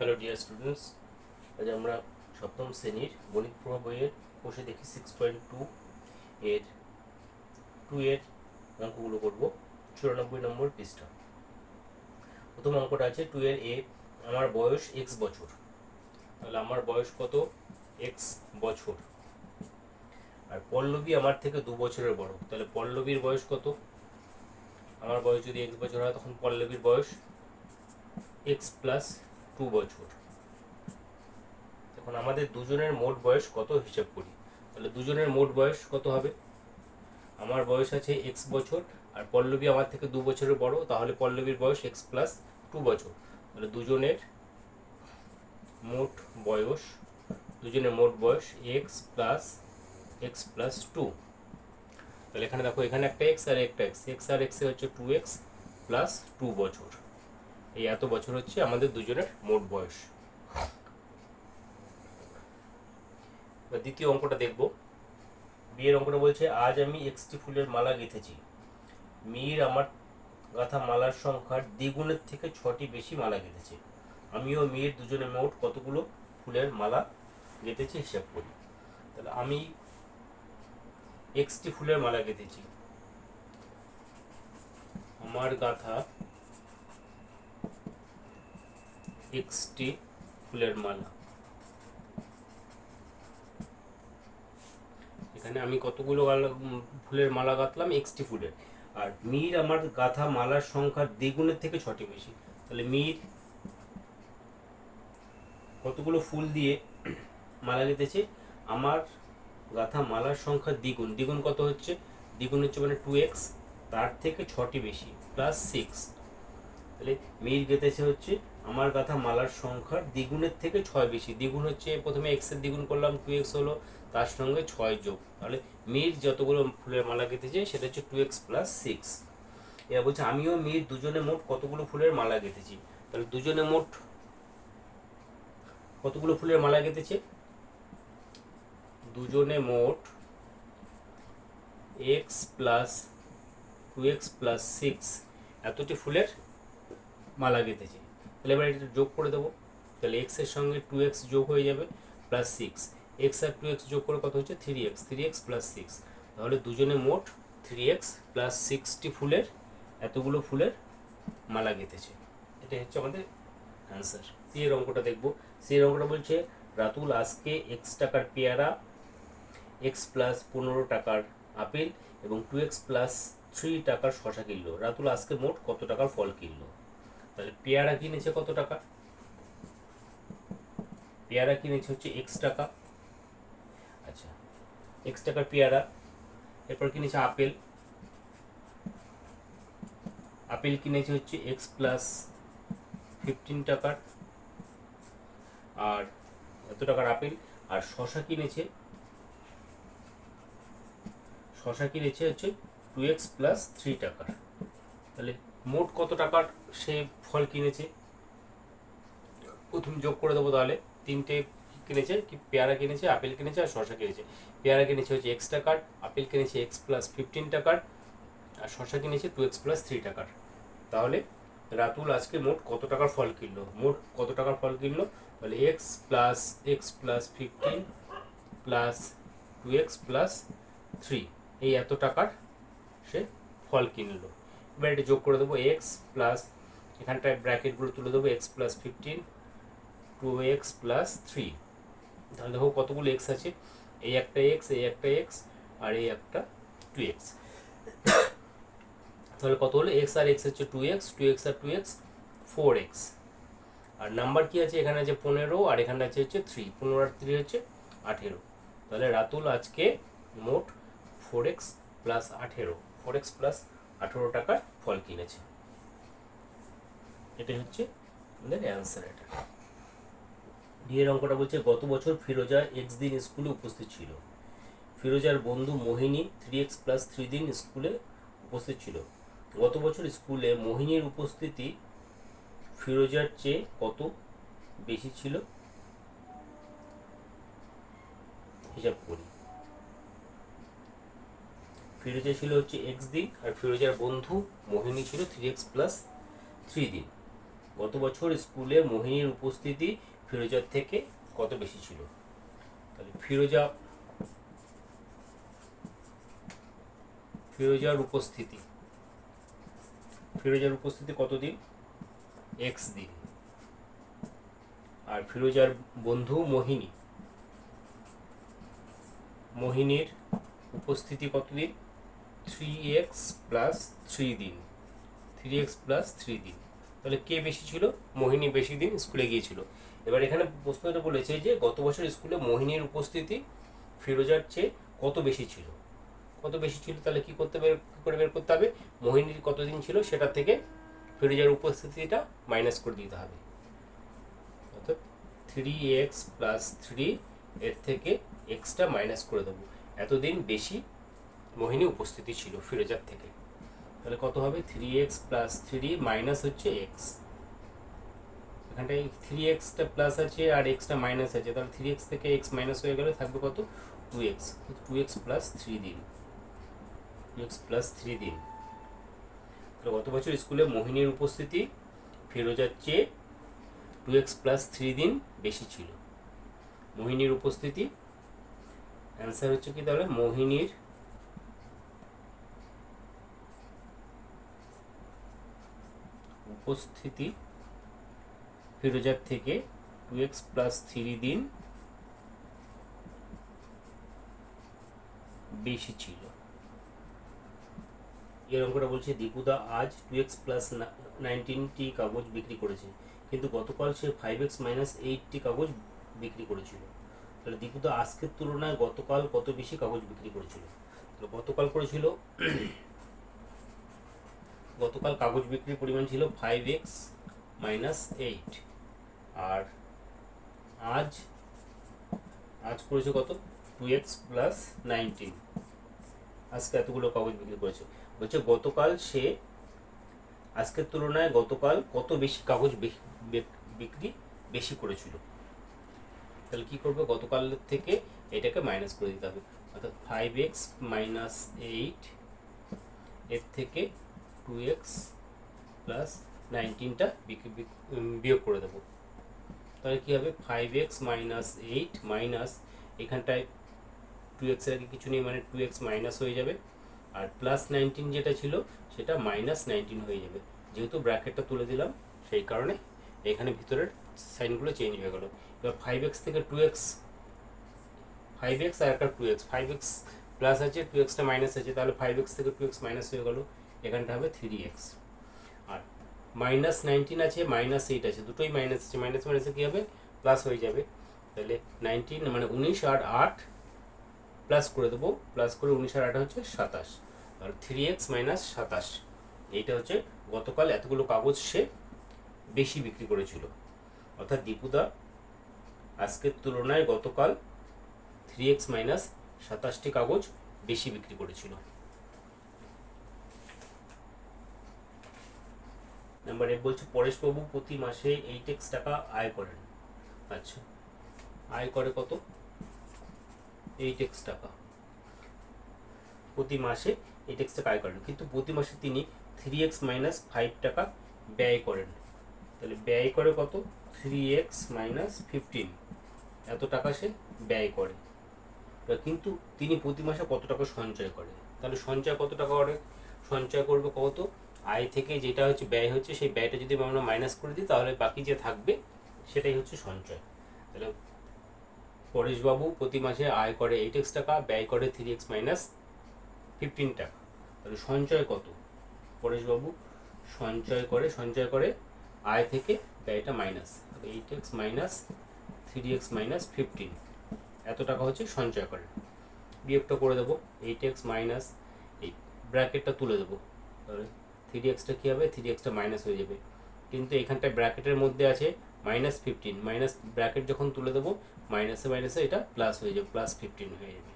Hello dear students আজ আমরা সপ্তম শ্রেণির গণিত প্রভাব বইয়ের বসে দেখি সিক্স পয়েন্ট টু এর টু এর অঙ্কগুলো করব। চুরানব্বই নম্বর পৃষ্ঠা। প্রথম অঙ্কটা আছে টু এর এ আমার বয়স এক্স বছর। তাহলে আমার বয়স কত? এক্স বছর। আর পল্লবী আমার থেকে দু বছরের বড়। তাহলে পল্লবীর বয়স কত? আমার বয়স যদি এক্স বছর হয়, তখন পল্লবীর বয়স এক্স প্লাস টু বছর। এখন আমাদের দুজনের মোট বয়স কত হিসাব করি? তাহলে দুজনের মোট বয়স কত হবে? আমার বয়স আছে এক্স বছর, আর পল্লবী আমার থেকে দু বছরের বড়, তাহলে পল্লবীর বয়স এক্স প্লাস টু বছর। তাহলে দুজনের মোট বয়স, দুজনের মোট বয়স x plus x plus two তাহলে এখানে দেখো, এখানে একটা এক্স আর একটা এক্স এক্স আর এক্সে হচ্ছে টু এক্স প্লাস টু বছর। এই এত বছর হচ্ছে আমাদের দুজনের মোট বয়স। দ্বিতীয় অঙ্কটা দেখব। বিয়ের অঙ্কটা বলছে, আজ আমি এক্সটি ফুলের মালা গেঁথেছি। মীর আমার গাঁথা মালার সংখ্যার দ্বিগুণের থেকে ছটি বেশি মালা গেঁথেছে। আমিও মীর দুজনে মোট কতগুলো ফুলের মালা গেঁথেছি হিসাব করি। তাহলে আমি এক্সটি ফুলের মালা গেঁথেছি। আমার গাঁথা এক্সটি ফুলের মালা। এখানে আমি কতগুলো ফুলের মালা গাঁথলাম? এক্সটি ফুলের। আর মীর আমার গাঁথা মালার সংখ্যা দ্বিগুণের থেকে ছটি বেশি। তাহলে মীর কতগুলো ফুল দিয়ে মালা গেঁথেছে? আমার গাঁথা মালার সংখ্যা দ্বিগুণ। দ্বিগুণ কত হচ্ছে? দ্বিগুণ হচ্ছে মানে টু এক্স তার থেকে ছটি বেশি প্লাস সিক্স তাহলে মিল গেতেছে হচ্ছে আমার গাথা মালার সংখ্যার দ্বিগুণের থেকে ছয় বেশি। দ্বিগুণ হচ্ছে প্রথমে এক্সের দ্বিগুণ করলাম টু এক্স হলো তার সঙ্গে ছয় যোগ। তাহলে মির যতগুলো ফুলের মালা গেঁথেছে সেটা হচ্ছে টু এক্স প্লাস সিক্স এবার বলছে, আমিও মির দুজনে মোট কতগুলো ফুলের মালা গেঁথেছি তাহলে দুজনে মোট কতগুলো ফুলের মালা গেঁথেছে দুজনে মোট x plus two x plus six এতটি ফুলের মালা গেঁথেছে তাহলে এবার এটা যোগ করে দেবো। তাহলে এক্সের সঙ্গে টু এক্স যোগ হয়ে যাবে প্লাস সিক্স এক্স আর টু এক্স যোগ করে কত হচ্ছে? Three x three x plus six তাহলে দুজনে মোট থ্রি এক্স প্লাস সিক্সটি ফুলের, এতগুলো ফুলের মালা গেঁথেছে। এটাই হচ্ছে আমাদের অ্যান্সার সি এর অঙ্কটা দেখব। সি এর অঙ্কটা বলছে, রাতুল আজকে এক্স টাকার পেয়ারা এক্স প্লাস পনেরো টাকার আপেল এবং টু এক্স প্লাস থ্রি টাকার শশা কিনলো। রাতুল আজকে মোট কত টাকার ফল কিনলো? তাহলে পেয়ারা কিনেছে কত টাকা? পেয়ারা কিনেছে হচ্ছে এক্স টাকা। আচ্ছা এক্স টাকার পেয়ারা, এরপর কিনেছে আপেল। আপেল কিনেছে হচ্ছে এক্স প্লাস ফিফটিন টাকার। আর এত টাকার আপেল। আর শশা কিনেছে শশা কিনেছে হচ্ছে টু এক্স প্লাস থ্রি টাকার। তাহলে মোট কত টাকার? সে ফল কিনেছে। প্রথম যোগ করে দেবো তাহলে। তিনটে কিনেছে, কি পেয়ারা কিনেছে, আপেল কিনেছে আর শশা কিনেছে। পেয়ারা কিনেছে হচ্ছে এক্স টাকার আপেল কিনেছে এক্স প্লাস ফিফটিন টাকার আর শশা কিনেছে টু এক্স প্লাস থ্রি টাকার তাহলে রাতুল আজকে মোট কত টাকার ফল কিনলো? মোট কত টাকার ফল কিনলো? তাহলে x plus x plus fifteen plus two x plus three এই এত টাকার সে ফল কিনলো। এবার এটা যোগ করে দেবো এক্স প্লাস এখানটায় ব্র্যাকেটগুলো তুলে দেবো x plus fifteen two x plus three তাহলে দেখো কতগুলো এক্স আছে? এই একটা এক্স এই একটা এক্স আর এই একটা টু এক্স তাহলে কত হলো? এক্স আর এক্স হচ্ছে টু এক্স টু এক্স আর টু এক্স ফোর এক্স আর নাম্বার কি আছে? এখানে আছে পনেরো, আর এখানে আছে হচ্ছে থ্রি পনেরো আর থ্রি হচ্ছে আঠেরো। তাহলে রাতুল আজকে মোট ফোর এক্স প্লাস আঠেরো। ফোর এক্স প্লাস আঠেরো টাকার ফল কিনেছে। এটাই হচ্ছে আমাদের অ্যান্সার এটা। ডিএর অঙ্কটা বলছে, গত বছর ফিরোজা এক্স দিন স্কুলে উপস্থিত ছিল। ফিরোজার বন্ধু Mohini three x plus three দিন স্কুলে উপস্থিত ছিল। গত বছর স্কুলে মোহিনীর উপস্থিতি ফিরোজার চেয়ে কত বেশি ছিল? হিসাব করি। ফিরোজা ছিল হচ্ছে এক্স দিন আর ফিরোজার বন্ধু মোহিনী ছিল থ্রি এক্স প্লাস থ্রি দিন। গত বছর স্কুলে মোহিনীর উপস্থিতি ফিরোজার থেকে কত বেশি ছিল? তাহলে ফিরোজা, ফিরোজার উপস্থিতি। ফিরোজার উপস্থিতি কতদিন? এক্স দিন। আর ফিরোজার বন্ধু মোহিনী। মোহিনীর উপস্থিতি কতদিন? থ্রি এক্স প্লাস থ্রি দিন। থ্রি এক্স প্লাস থ্রি দিন। তাহলে কে বেশি ছিল? মোহিনী বেশি দিন স্কুলে গিয়েছিল। এবার এখানে প্রশ্নটা বলেছে যে, গত বছর স্কুলে মোহিনীর উপস্থিতি ফিরোজার চেয়ে কত বেশি ছিল? কত বেশি ছিল? তাহলে কি করতে বের করে বের করতে হবে? মোহিনীর কতদিন ছিল? সেটা থেকে ফিরোজার উপস্থিতিটা মাইনাস করে দিতে হবে। অর্থাৎ থ্রি এক্স প্লাস থ্রি এর থেকে এক্সটা মাইনাস করে দেবো। এতদিন বেশি মোহিনী উপস্থিতি ছিল ফিরোজার থেকে। তাহলে কত হবে? Three x plus three minus হচ্ছে এক্স এখানটায় থ্রি এক্সটা প্লাস আছে আর এক্সটা মাইনাস আছে। তাহলে থ্রি এক্স থেকে এক্স মাইনাস হয়ে গেলে থাকবে কত? Two x two x plus three দিন। টু এক্স প্লাস থ্রি দিন। তাহলে গত বছর স্কুলে মোহিনীর উপস্থিতি ফিরোজার চেয়ে টু এক্স প্লাস থ্রি দিন বেশি ছিল। মোহিনীর উপস্থিতি। অ্যান্সার হচ্ছে কি তাহলে? মোহিনীর উপস্থিতি ফিরোজার থেকে টু এক্স প্লাস থ্রি দিন বেশি ছিল। এর অঙ্কটা বলছে, দীপুদা আজ টু এক্স প্লাস নাইনটিনটি কাগজ বিক্রি করেছে, কিন্তু গতকাল সে ফাইভ এক্স মাইনাস এইটটি কাগজ বিক্রি করেছিল। তাহলে দীপুদা আজকের তুলনায় গতকাল কত বেশি কাগজ বিক্রি করেছিল? তাহলে গতকাল করেছিল গতকাল কাগজ বিক্রির পরিমাণ ছিল ফাইভ এক্স মাইনাস এইট আর আজ আজ করেছে কত? টু এক্স প্লাস নাইনটিন আজকে এতগুলো কাগজ বিক্রি করেছে। বলছে গতকাল সে, আজকের তুলনায় গতকাল কত বেশি কাগজ বিক্রি বেশি করেছিল। তাহলে কী করবে? গতকালের থেকে এটাকে মাইনাস করে দিতে হবে। অর্থাৎ ফাইভ এক্স মাইনাস এইট এর থেকে টু এক্স প্লাস নাইনটিনটা বিয়োগ করে দেবো। তাহলে কী হবে? Five x minus eight minus এখানটায় টু এক্সের আগে কিছু নেই মানে টু এক্স মাইনাস হয়ে যাবে। আর প্লাস নাইনটিন যেটা ছিল, সেটা মাইনাস নাইনটিন হয়ে যাবে। যেহেতু ব্র্যাকেটটা তুলে দিলাম, সেই কারণে এখানে ভিতরের সাইনগুলো চেঞ্জ হয়ে গেল। এবার ফাইভ এক্স থেকে টু এক্স ফাইভ এক্স আর একটা two x five x plus আছে টু এক্সটা মাইনাস আছে, তাহলে ফাইভ এক্স থেকে টু এক্স মাইনাস হয়ে গেল। এখানটা হবে থ্রি এক্স আর মাইনাস নাইনটিন আছে মাইনাস এইট আছে, দুটোই মাইনাস আছে মাইনাস মাইনাসে কী হবে? প্লাস হয়ে যাবে। তাহলে নাইনটিন মানে উনিশ আর আট প্লাস করে দেবো প্লাস করে উনিশ আর আট হচ্ছে সাতাশ। আর থ্রি এক্স মাইনাস সাতাশ, এইটা হচ্ছে গতকাল এতগুলো কাগজ সে বেশি বিক্রি করেছিল। অর্থাৎ দীপুদা, আজকের তুলনায় গতকাল থ্রি এক্স মাইনাস সাতাশটি কাগজ বেশি বিক্রি করেছিল। নাম্বার এক বলছে পরেশবাবু প্রতি মাসে এইট এক্স টাকা আয় করেন। আচ্ছা আয় করে কত? এইট এক্স টাকা। প্রতি মাসে এইট এক্স টাকা আয় করেন। কিন্তু প্রতি মাসে তিনি থ্রি এক্স মাইনাস ফাইভ টাকা ব্যয় করেন। তাহলে ব্যয় করে কত? থ্রি এক্স মাইনাস ফিফটিন এত টাকা সে ব্যয় করে। কিন্তু তিনি প্রতি মাসে কত টাকা সঞ্চয় করে? তাহলে সঞ্চয় কত টাকা করে? সঞ্চয় করবে কত? আয় থেকে যেটা হচ্ছে ব্যয় হচ্ছে, সেই ব্যয়টা যদি আমরা মাইনাস করে দিই, তাহলে বাকি যে থাকবে, সেটাই হচ্ছে সঞ্চয়। তাহলে পরেশবাবু প্রতি মাসে আয় করে এইট এক্স টাকা, ব্যয় করে থ্রি এক্স মাইনাস ফিফটিন টাকা। তাহলে সঞ্চয় কত? পরেশবাবু সঞ্চয় করে সঞ্চয় করে আয় থেকে ব্যয়টা minus eight x minus three x minus fifteen এত টাকা হচ্ছে সঞ্চয় করে। বিয়োগটা করে দেবো এইট এক্স মাইনাস এই ব্র্যাকেটটা তুলে দেবো। তাহলে থ্রি এক্সটা কী হবে? থ্রি এক্সটা মাইনাস হয়ে যাবে। কিন্তু এখানটায় ব্র্যাকেটের মধ্যে আছে মাইনাস ফিফটিন মাইনাস ব্র্যাকেট যখন তুলে দেবো মাইনাসে মাইনাসে এটা প্লাস হয়ে যাবে প্লাস ফিফটিন হয়ে যাবে।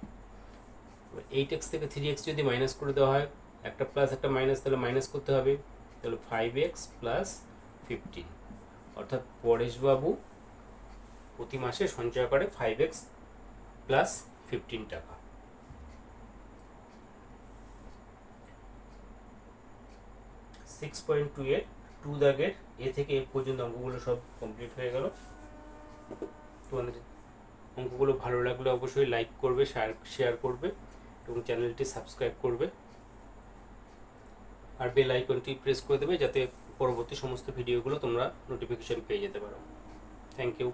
এইট এক্স থেকে থ্রি এক্স যদি মাইনাস করে দেওয়া হয়, একটা প্লাস একটা মাইনাস তাহলে মাইনাস করতে হবে। তাহলে ফাইভ এক্স প্লাস ফিফটিন অর্থাৎ পরেশবাবু প্রতি মাসে সঞ্চয় করে ফাইভ এক্স প্লাস ফিফটিন টাকা। সিক্স পয়েন্ট টু এর টু দাগের এ থেকে এ পর্যন্ত অঙ্কগুলো সব কমপ্লিট হয়ে গেল। তোমাদের অঙ্কগুলো ভালো লাগলে অবশ্যই লাইক করবে শেয়ার শেয়ার করবে এবং চ্যানেলটি সাবস্ক্রাইব করবে। আর বেল আইকনটি প্রেস করে দেবে যাতে পরবর্তী সমস্ত ভিডিওগুলো তোমরা নোটিফিকেশন পেয়ে যেতে পারো। Thank you